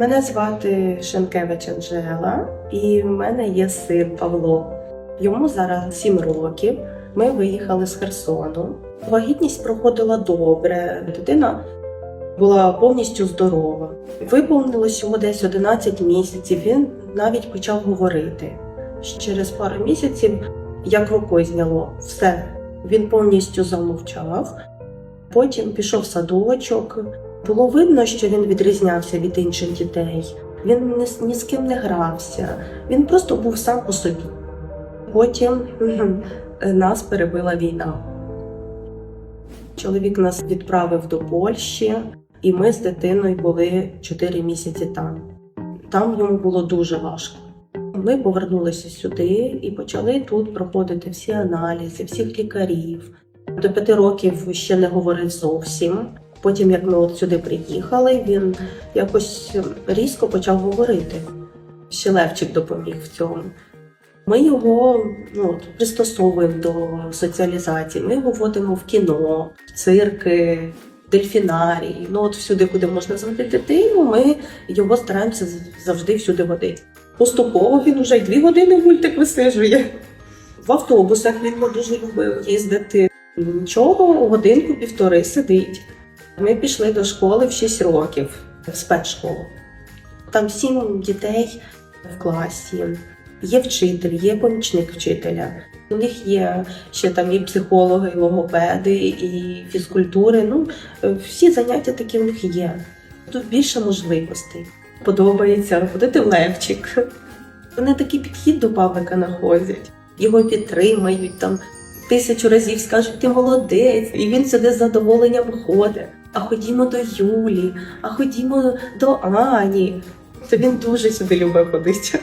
Мене звати Шенкевич Анжела, і в мене є син Павло. Йому зараз 7 років. Ми виїхали з Херсону. Вагітність проходила добре. Дитина була повністю здорова. Виповнилось йому десь 11 місяців. Він навіть почав говорити. Через пару місяців, як рукою зняло, все. Він повністю замовчав. Потім пішов в садочок. Було видно, що він відрізнявся від інших дітей. Він ні, ні з ким не грався. Він просто був сам по собі. Потім нас перебила війна. Чоловік нас відправив до Польщі, і ми з дитиною були 4 місяці там. Там йому було дуже важко. Ми повернулися сюди і почали тут проходити всі аналізи, всіх лікарів. До п'яти років ще не говорив зовсім. Потім, як ми от сюди приїхали, він якось різко почав говорити. Ще Левчик допоміг в цьому. Ми його ну, пристосовуємо до соціалізації. Ми його водимо в кіно, цирки, дельфінарії. Ну от всюди, куди можна звати дитину, ми його стараємося завжди всюди водити. Поступово він уже й дві години мультик висижує. В автобусах він дуже любив їздити. Нічого, годинку-півтори сидить. Ми пішли до школи в 6 років, в спецшколу. Там сім дітей в класі. Є вчитель, є помічник вчителя. У них є ще там і психологи, і логопеди, і фізкультури. Ну, всі заняття такі в них є. Тут більше можливостей. Подобається ходити в левчик. Вони такий підхід до Павлика знаходять. Його підтримають там тисячу разів скажуть, ти молодець, і він сюди з задоволенням ходить. А ходімо до Юлі, а ходімо до Ані. То він дуже сюди любить ходити.